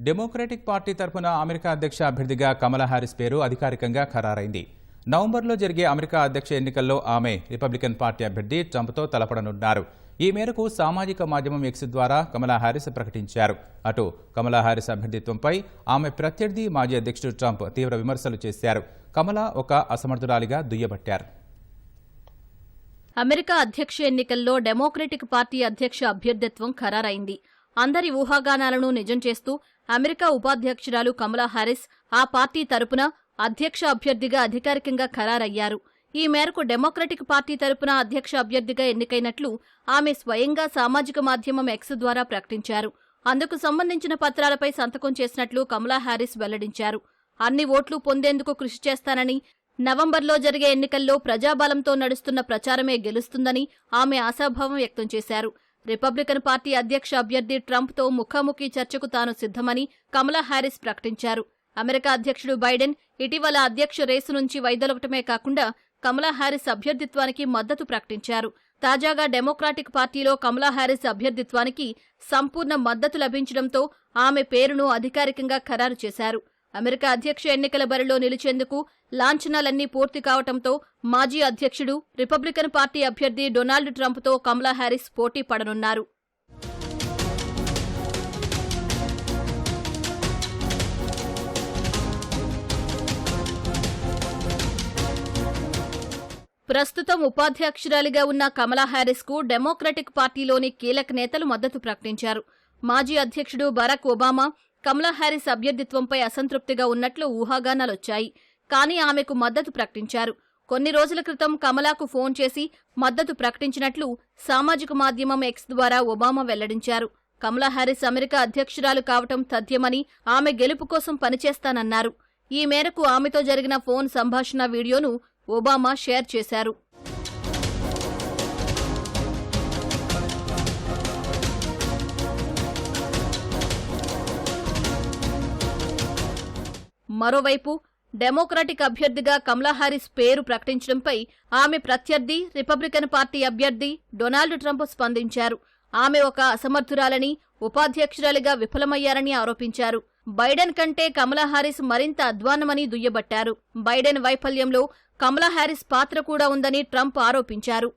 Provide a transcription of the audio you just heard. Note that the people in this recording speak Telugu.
డెమోక్రటిక్ పార్టీ తరఫున అమెరికా అధ్యక్ష అభ్యర్థిగా కమలా హారిస్ పేరు అధికారికంగా ఖరారైంది. నవంబర్లో జరిగే అమెరికా అధ్యక్ష ఎన్నికల్లో ఆమె రిపబ్లికన్ పార్టీ అభ్యర్థి ట్రంప్తో తలపడనున్నారు. ఈ మేరకు సామాజిక మాధ్యమం ఎక్స్ ద్వారా కమలా హారిస్ ప్రకటించారు. అటు కమలా హారిస్ అభ్యర్థిత్వంపై ఆమె ప్రత్యర్థి మాజీ అధ్యక్షుడు ట్రంప్ తీవ్ర విమర్శలు చేశారు. కమలా ఒక అసమర్థురాలిగా దుయ్యబట్టారు. అమెరికా అధ్యక్ష ఎన్నికల్లో డెమోక్రటిక్ పార్టీ అధ్యక్ష అభ్యర్థిత్వం ఖరారైంది. అందరి ఊహాగానాలను నిజం చేస్తూ అమెరికా ఉపాధ్యక్షురాలు కమలా హారిస్ ఆ పార్టీ తరపున అధ్యక్ష అభ్యర్థిగా అధికారికంగా ఖరారయ్యారు. ఈ మేరకు డెమోక్రటిక్ పార్టీ తరపున అధ్యక్ష అభ్యర్థిగా ఎన్నికైనట్లు ఆమె స్వయంగా సామాజిక మాధ్యమం ఎక్స్ ద్వారా ప్రకటించారు. అందుకు సంబంధించిన పత్రాలపై సంతకం చేసినట్లు కమలా హారిస్ వెల్లడించారు. అన్ని ఓట్లు పొందేందుకు కృషి చేస్తానని నవంబర్లో జరిగే ఎన్నికల్లో ప్రజాబలంతో నడుస్తున్న ప్రచారమే గెలుస్తుందని ఆమె ఆశాభావం వ్యక్తం చేశారు. రిపబ్లికన్ పార్టీ అధ్యక్ష అభ్యర్థి ట్రంప్తో ముఖాముఖి చర్చకు తాను సిద్ధమని కమలా హారిస్ ప్రకటించారు. అమెరికా అధ్యక్షుడు బైడెన్ ఇటీవల అధ్యక్ష రేసు నుంచి వైదొలగటమే కాకుండా కమలా హారిస్ అభ్యర్థిత్వానికి మద్దతు ప్రకటించారు. తాజాగా డెమోక్రాటిక్ పార్టీలో కమలా హారిస్ అభ్యర్థిత్వానికి సంపూర్ణ మద్దతు లభించడంతో ఆమె పేరును అధికారికంగా ఖరారు చేశారు. అమెరికా అధ్యక్ష ఎన్నికల బరిలో నిలిచేందుకు లాంఛనాలన్నీ పూర్తి కావడంతో మాజీ అధ్యక్షుడు రిపబ్లికన్ పార్టీ అభ్యర్థి డొనాల్డ్ ట్రంప్తో కమలా హ్యారిస్ పోటీ పడనున్నారు. ప్రస్తుతం ఉపాధ్యక్షురాలిగా ఉన్న కమలా హ్యారిస్కు డెమోక్రటిక్ పార్టీలోని కీలక నేతలు మద్దతు ప్రకటించారు. మాజీ అధ్యక్షుడు బరాక్ ఒబామా కమలా హ్యారిస్ అభ్యర్థిత్వంపై అసంతృప్తిగా ఉన్నట్లు ఊహాగానాలొచ్చాయి. కానీ ఆమెకు మద్దతు ప్రకటించారు. కొన్ని రోజుల క్రితం కమలాకు ఫోన్ చేసి మద్దతు ప్రకటించినట్లు సామాజిక మాధ్యమం ఎక్స్ ద్వారా ఒబామా వెల్లడించారు. కమలా హ్యారిస్ అమెరికా అధ్యక్షురాలు కావటం తథ్యమని ఆమె గెలుపు కోసం పనిచేస్తానన్నారు. ఈ మేరకు ఆమెతో జరిగిన ఫోన్ సంభాషణ వీడియోను ఒబామా షేర్ చేశారు. మరోవైపు డెమోక్రాటిక్ అభ్యర్థిగా కమలా హారిస్ పేరు ప్రకటించడంపై ఆమె ప్రత్యర్థి రిపబ్లికన్ పార్టీ అభ్యర్థి డొనాల్డ్ ట్రంప్ స్పందించారు. ఆమె ఒక అసమర్థురాలని ఉపాధ్యక్షురాలిగా విఫలమయ్యారని ఆరోపించారు. బైడెన్ కంటే కమలా హారిస్ మరింత అధ్వాన్నమని దుయ్యబట్టారు. బైడెన్ వైఫల్యంలో కమలా హారిస్ పాత్ర కూడా ఉందని ట్రంప్ ఆరోపించారు.